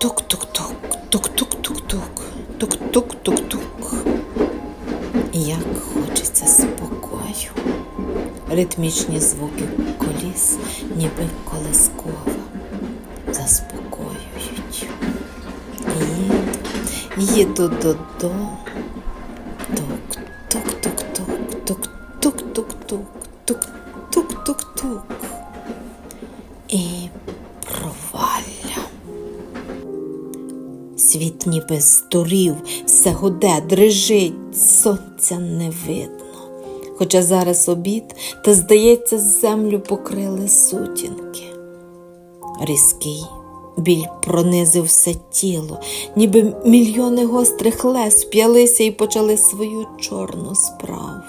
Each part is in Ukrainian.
Тук-тук-тук, тук-тук-тук-тук, тук-тук-тук-тук. Як хочеться спокою. Ритмічні звуки коліс, ніби колискова, заспокоюють. Їду, їду додому. Світ ніби здурів, все гуде, дрижить, сонця не видно. Хоча зараз обід, та, здається, землю покрили сутінки. Різкий біль пронизив все тіло, ніби мільйони гострих лез вп'ялися і почали свою чорну справу.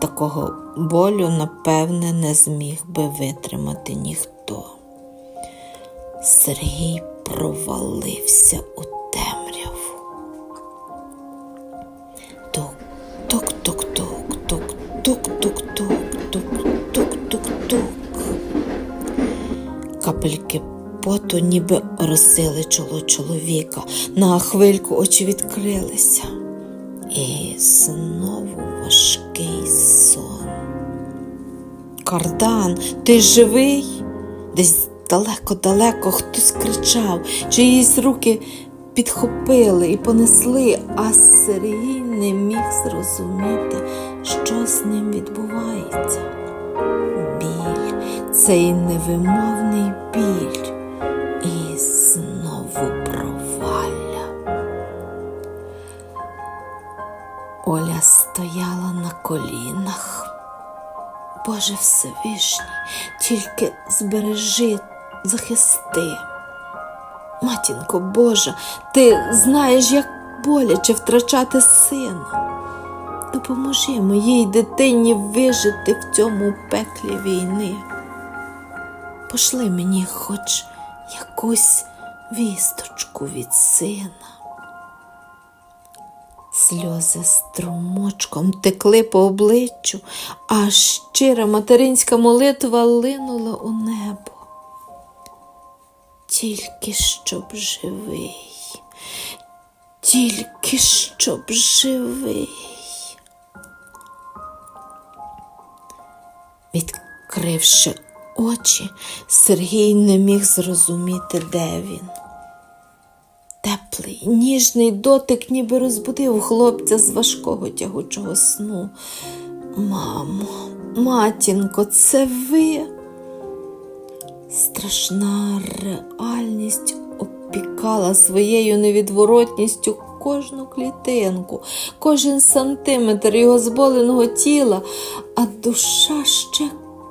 Такого болю, напевне, не зміг би витримати ніхто. Сергій провалився у темряву. Тук, тук, тук, тук, тук, тук, тук, тук, тук, тук, тук. Капельки поту ніби оросили чоло чоловіка. На хвильку очі відкрилися. І знову важкий сон. Кардан, ти живий? Десь далеко-далеко хтось кричав, чиїсь руки підхопили і понесли, а Сергій не міг зрозуміти, що з ним відбувається. Біль, цей невимовний біль, і знову провалля. Оля стояла на колінах. Боже Всевишній, тільки збережи, захисти. Матінко Божа, ти знаєш, як боляче втрачати сина. Допоможи моїй дитині вижити в цьому пеклі війни. Пошли мені хоч якусь вісточку від сина. Сльози струмочком текли по обличчю, а щира материнська молитва линула у небо. Тільки щоб живий, тільки щоб живий. Відкривши очі, Сергій не міг зрозуміти, де він. Теплий, ніжний дотик ніби розбудив хлопця з важкого тягучого сну. Мамо, матінко, це ви. Страшна реальність опікала своєю невідворотністю кожну клітинку, кожен сантиметр його зболеного тіла, а душа ще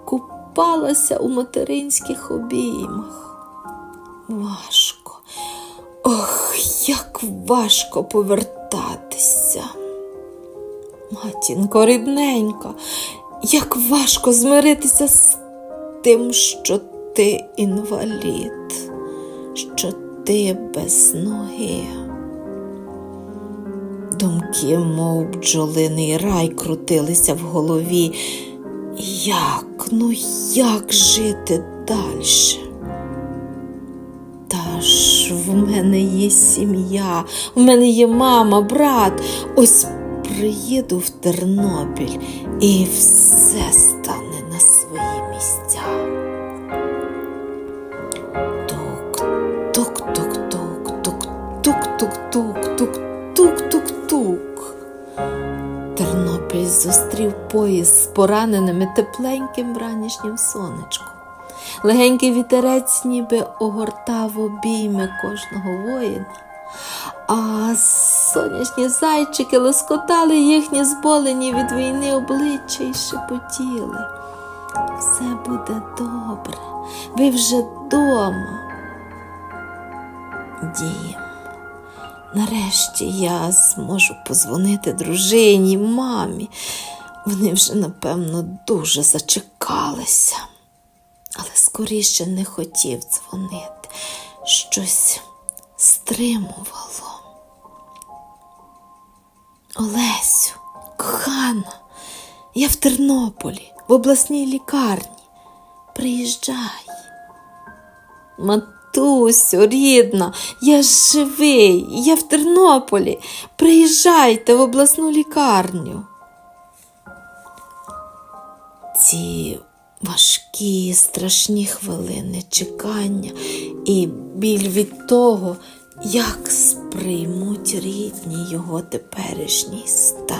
купалася у материнських обіймах. Важко. Ох, як важко повертатися. Матінко, рідненька, як важко змиритися з тим, що ти інвалід, що ти без ноги. Думки, мов бджолиний рай, крутилися в голові. Як, ну як жити далі? Та ж в мене є сім'я, в мене є мама, брат. Ось приїду в Тернопіль і все стане на свої місця. Тук, тук, тук, тук, тук, тук, тук. Тернопіль зустрів поїзд з пораненими тепленьким вранішнім сонечком. Легенький вітерець ніби огортав обійми кожного воїна, а сонячні зайчики лоскотали їхні зболені від війни обличчя і шепотіли. Все буде добре, ви вже дома. Дім. Нарешті я зможу позвонити дружині, мамі. Вони вже, напевно, дуже зачекалися але скоріше не хотів дзвонити. Щось стримувало. Олесю, кохана, я в Тернополі, в обласній лікарні. Приїжджай. Матусю, рідна, я живий, я в Тернополі. Приїжджайте в обласну лікарню. Ці важкі, страшні хвилини чекання і біль від того, як сприймуть рідні його теперішній стан.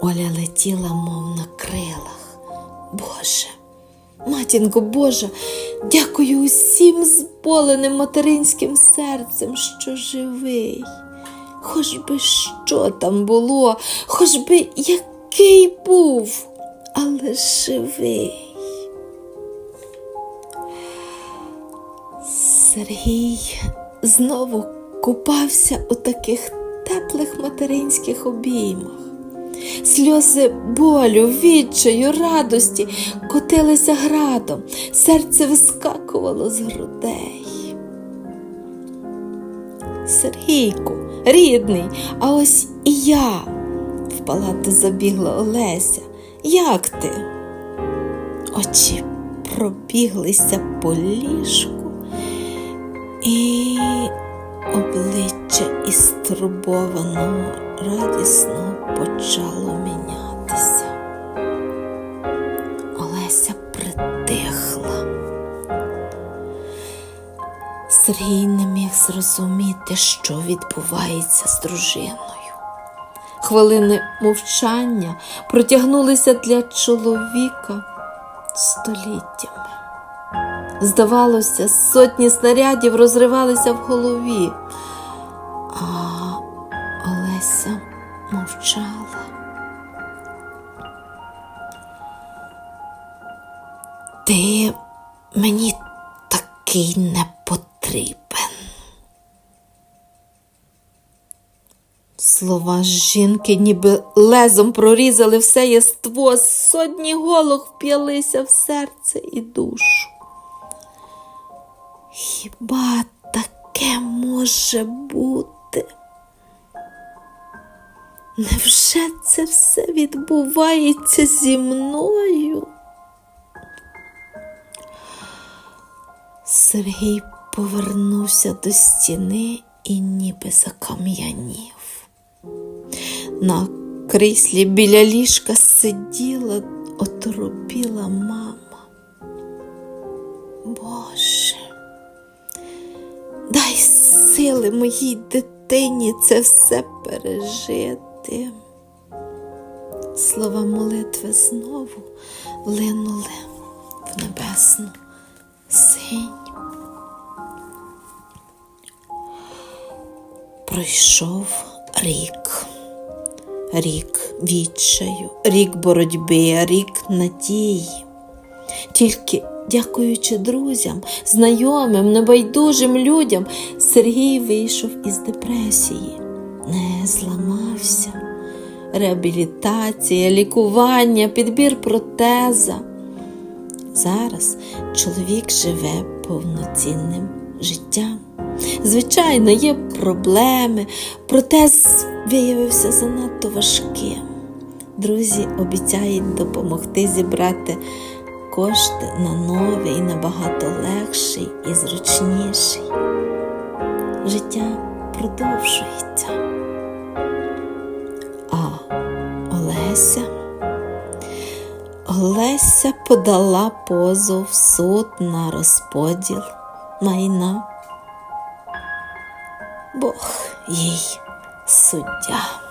Оля летіла, мов на крилах. Боже, матінко Божа, дякую усім зболеним материнським серцем, що живий. Хоч би що там було, хоч би який був, але живий. Сергій знову купався у таких теплих материнських обіймах. Сльози болю, відчаю, радості котилися градом, серце вискакувало з грудей. Сергійку, рідний, а ось і я. В палату забігла Олеся. Як ти? Очі пробіглися по ліжку, і обличчя із турбованого радісно почало мінятися. Олеся притихла. Сергій не міг зрозуміти, що відбувається з дружиною. Хвилини мовчання протягнулися для чоловіка століттями. Здавалося, сотні снарядів розривалися в голові, Олеся мовчала. Ти мені такий не потрібен. Слова жінки ніби лезом прорізали все єство, сотні голок вп'ялися в серце і душу. Хіба таке може бути? Невже це все відбувається зі мною? Сергій повернувся до стіни і ніби закам'янів. На кріслі біля ліжка сиділа оторопіла мама. Боже, дай сили моїй дитині це все пережити. Слова молитви знову линули в небесну синь. Пройшов рік. Рік відчаю, рік боротьби, рік надії. Тільки дякуючи друзям, знайомим, небайдужим людям, Сергій вийшов із депресії, не зламався. Реабілітація, лікування, підбір протеза. Зараз чоловік живе повноцінним життям. Звичайно, є проблеми, протез виявився занадто важким. Друзі обіцяють допомогти зібрати кошти на новий і набагато легший і зручніший. Життя продовжується. Олеся. Олеся подала позов суд на розподіл майна. Бог їй суддя.